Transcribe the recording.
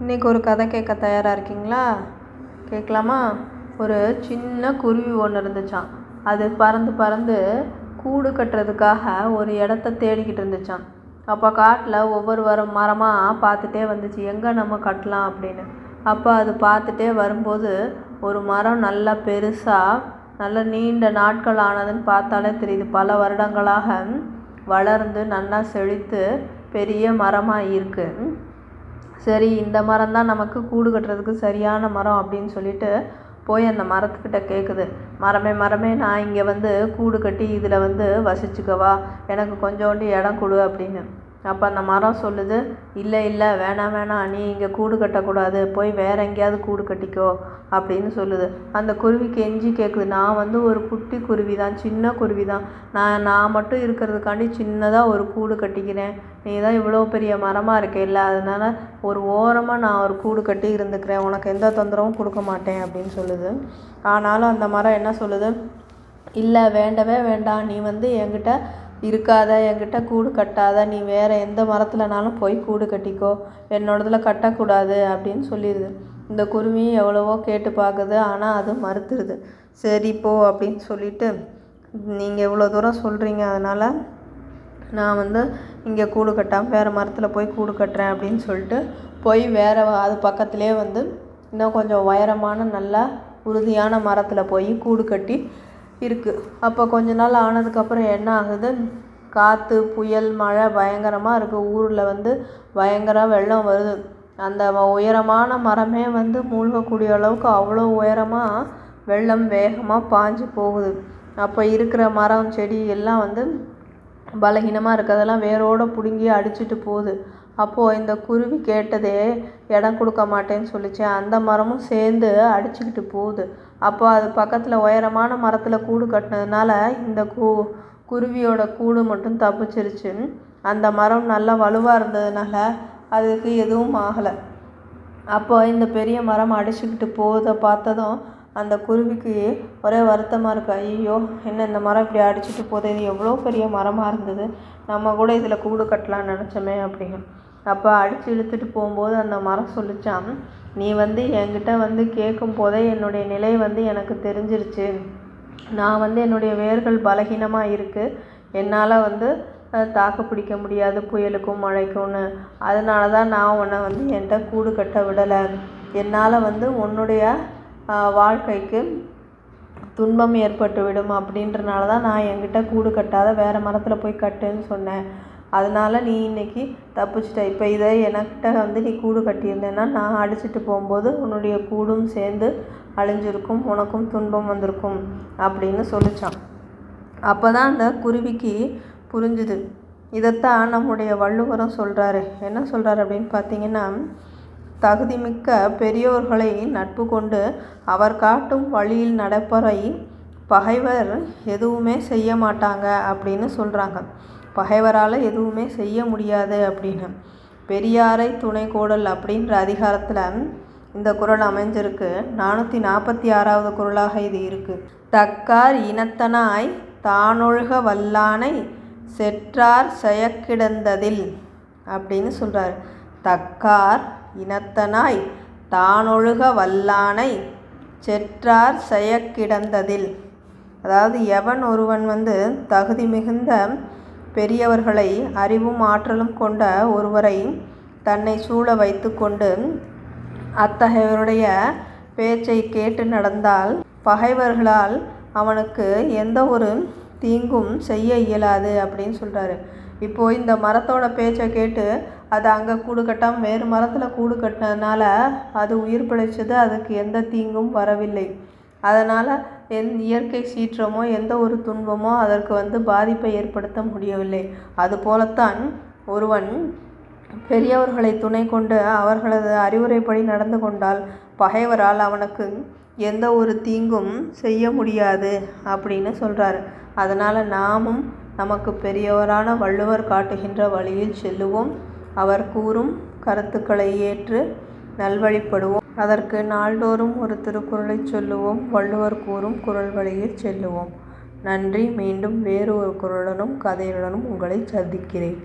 இன்றைக்கி ஒரு கதை கேட்க தயாராக இருக்கீங்களா? கேட்கலாமா? ஒரு சின்ன குருவி ஒன்று இருந்துச்சான் அது பறந்து பறந்து கூடு கட்டுறதுக்காக ஒரு இடத்த தேடிக்கிட்டு இருந்துச்சான் அப்போ காட்டில் ஒவ்வொரு வர மரமாக பார்த்துட்டே வந்துச்சு. எங்கே நம்ம கட்டலாம் அப்படின்னு. அப்போ அது பார்த்துட்டே வரும்போது ஒரு மரம் நல்லா பெருசாக நல்ல நீண்ட நாட்கள் ஆனதுன்னு பார்த்தாலே தெரியுது. பல வருடங்களாக வளர்ந்து நல்லா செழித்து பெரிய மரமாக இருக்குது சரி இந்த மரம் தான் நமக்கு கூடு கட்டுறதுக்கு சரியான மரம் அப்படின்னு சொல்லிட்டு போய் அந்த மரத்துக்கிட்ட கேட்குது மரமே மரமே நான் இங்கே வந்து கூடு கட்டி இதில் வந்து வசிச்சுக்கவா? எனக்கு கொஞ்சோண்டு இடம் கொடு அப்படின்னு. அப்போ அந்த மரம் சொல்லுது இல்லை இல்லை வேணாம் வேணாம் நீ இங்கே கூடு கட்டக்கூடாது போய் வேற எங்கேயாவது கூடு கட்டிக்கோ அப்படின்னு சொல்லுது. அந்த குருவி கெஞ்சி கேட்குது நான் வந்து ஒரு குட்டி குருவி தான் சின்ன குருவி தான் நான் நான் மட்டும் இருக்கிறதுக்காண்டி சின்னதாக ஒரு கூடு கட்டிக்கிறேன். நீ தான் இவ்வளோ பெரிய மரமாக இருக்கேல்ல அதனால் ஒரு ஓரமாக நான் ஒரு கூடு கட்டி இருந்துக்கிறேன். உனக்கு எந்த தொந்தரவும் கொடுக்க மாட்டேன் அப்படின்னு சொல்லுது. ஆனாலும் அந்த மரம் என்ன சொல்லுது இல்லை வேண்டவே வேண்டாம். நீ வந்து என்கிட்ட இருக்காத என்கிட்ட கூடு கட்டாத நீ வேறு எந்த மரத்துலனாலும் போய் கூடு கட்டிக்கோ. என்னோடதில் கட்டக்கூடாது அப்படின்னு சொல்லிடுது இந்த குருவி எவ்வளவோ கேட்டு பார்க்குது ஆனால் அது மறுத்துருது. சரி போ அப்படின்னு சொல்லிட்டு நீங்கள் இவ்வளோ தூரம் சொல்கிறீங்க அதனால் நான் வந்து இங்கே கூடு கட்டாமல் வேறு மரத்தில் போய் கூடு கட்டுறேன் அப்படின்னு சொல்லிட்டு போய் வேறு அது பக்கத்துலேயே வந்து இன்னும் கொஞ்சம் உயரமான நல்லா உறுதியான மரத்தில் போய் கூடு கட்டி இருக்குது அப்போ கொஞ்ச நாள் ஆனதுக்கப்புறம் என்ன ஆகுது? காற்று புயல் மழை பயங்கரமாக இருக்குது ஊரில் வந்து பயங்கர வெள்ளம் வருது. அந்த உயரமான மரமே வந்து மூழ்கக்கூடிய அளவுக்கு அவ்வளோ உயரமாக வெள்ளம் வேகமாக பாஞ்சு போகுது. அப்போ இருக்கிற மரம் செடி எல்லாம் வந்து பலகீனமாக இருக்கிறதெல்லாம் வேரோடு பிடுங்கி அடிச்சிட்டு போகுது. அப்போது இந்த குருவி கேட்டதே இடம் கொடுக்க மாட்டேன்னு சொல்லிச்சு. அந்த மரமும் சேர்ந்து அடிச்சுக்கிட்டு போகுது. அப்போ அது பக்கத்தில் உயரமான மரத்தில் கூடு கட்டினதுனால இந்த கூ குருவியோட கூடு மட்டும் தப்பிச்சிருச்சு. அந்த மரம் நல்லா வலுவாக இருந்ததுனால அதுக்கு எதுவும் ஆகலை. அப்போ இந்த பெரிய மரம் அடிச்சுக்கிட்டு போகிறத பார்த்ததும் அந்த குருவிக்கு ஒரே வருத்தமாக இருக்கு. ஐயோ என்ன இந்த மரம் இப்படி அடிச்சுட்டு போதே இது எவ்வளோ பெரிய மரமாக இருந்தது. நம்ம கூட இதில் கூடு கட்டலாம்னு நினச்சோமே அப்படின்னு. அப்போ அடித்து இழுத்துட்டு போகும்போது அந்த மரம் சொல்லிச்சான் நீ வந்து என்கிட்ட வந்து கேட்கும் போதே என்னுடைய நிலை வந்து எனக்கு தெரிஞ்சிருச்சு. நான் வந்து என்னுடைய வேர்கள் பலகீனமாக இருக்குது என்னால் வந்து தாக்கு பிடிக்க முடியாது புயலுக்கும் மழைக்கும்னு. அதனால தான் நான் உன்னை வந்து என்கிட்ட கூடு கட்ட விடலை. என்னால் வந்து உன்னுடைய வாழ்க்கைக்கு துன்பம் ஏற்பட்டு விடும். அப்படின்றனால தான் நான் என்கிட்ட கூடு கட்டாத வேறு மரத்தில் போய் கட்டுன்னு சொன்னேன். அதனால் நீ இன்றைக்கி தப்பிச்சிட்ட. இப்போ இதை எனக்கிட்ட வந்து நீ கூடு கட்டியிருந்தேன்னா நான் அடிச்சுட்டு போகும்போது உன்னுடைய கூடும் சேர்ந்து அழிஞ்சிருக்கும் உனக்கும் துன்பம் வந்திருக்கும் அப்படின்னு சொல்லிச்சான். அப்போ தான் அந்த குருவிக்கு புரிஞ்சுது. இதைத்தான் நம்முடைய வள்ளுவரும் சொல்கிறாரு என்ன சொல்கிறாரு அப்படின்னு பார்த்தீங்கன்னா தகுதிமிக்க பெரியோர்களை நட்பு கொண்டு அவர் காட்டும் வழியில் நடப்பதை பகைவர் எதுவுமே செய்ய மாட்டாங்க அப்படின்னு சொல்கிறாங்க பகைவரால் எதுவுமே செய்ய முடியாது அப்படின்னு. பெரியாரை துணை கோடல் அப்படின்ற அதிகாரத்தில் இந்த குரல் அமைஞ்சிருக்கு. நானூற்றி நாற்பத்தி ஆறாவது குரலாக இது இருக்குது தக்கார் இனத்தனாய் தானொழுக வல்லானை செற்றார் செயக்கிடந்ததில் அப்படின்னு சொல்கிறார் தக்கார் இனத்தனாய் தானொழுக வல்லானை செற்றார் செயக்கிடந்ததில் அதாவது எவன் ஒருவன் வந்து தகுதி மிகுந்த பெரியவர்களை அறிவும் ஆற்றலும் கொண்ட ஒருவரை தன்னை சூழ வைத்து கொண்டு அத்தகையவருடைய பேச்சை கேட்டு நடந்தால் பகைவர்களால் அவனுக்கு எந்த ஒரு தீங்கும் செய்ய இயலாது அப்படின்னு சொல்கிறாரு இப்போது இந்த மரத்தோட பேச்சை கேட்டு அது அங்கே கூடு கட்டாமல் வேறு மரத்தில் கூடு கட்டினதுனால அது உயிர் பிழைச்சது அதுக்கு எந்த தீங்கும் வரவில்லை. அதனால் எந் இயற்கை சீற்றமோ எந்த ஒரு துன்பமோ அதற்கு வந்து பாதிப்பை ஏற்படுத்த முடியவில்லை. அதுபோலத்தான் ஒருவன் பெரியவர்களை துணை கொண்டு அவர்களது அறிவுரைப்படி நடந்து கொண்டால் பகைவரால் அவனுக்கு எந்த ஒரு தீங்கும் செய்ய முடியாது அப்படின்னு சொல்கிறாரு அதனால் நாமும் நமக்கு பெரியவரான வள்ளுவர் காட்டுகின்ற வழியில் செல்லுவோம். அவர் கூறும் கருத்துக்களை ஏற்று நல்வழிப்படுவோம். அதற்கு நாள்தோறும் ஒரு திருக்குறளை சொல்லுவோம் வள்ளுவர் கூறும் குரல் வழியில் செல்லுவோம். நன்றி. மீண்டும் வேறு ஒரு குரலுடனும் கதையுடனும் உங்களை சந்திக்கிறேன்.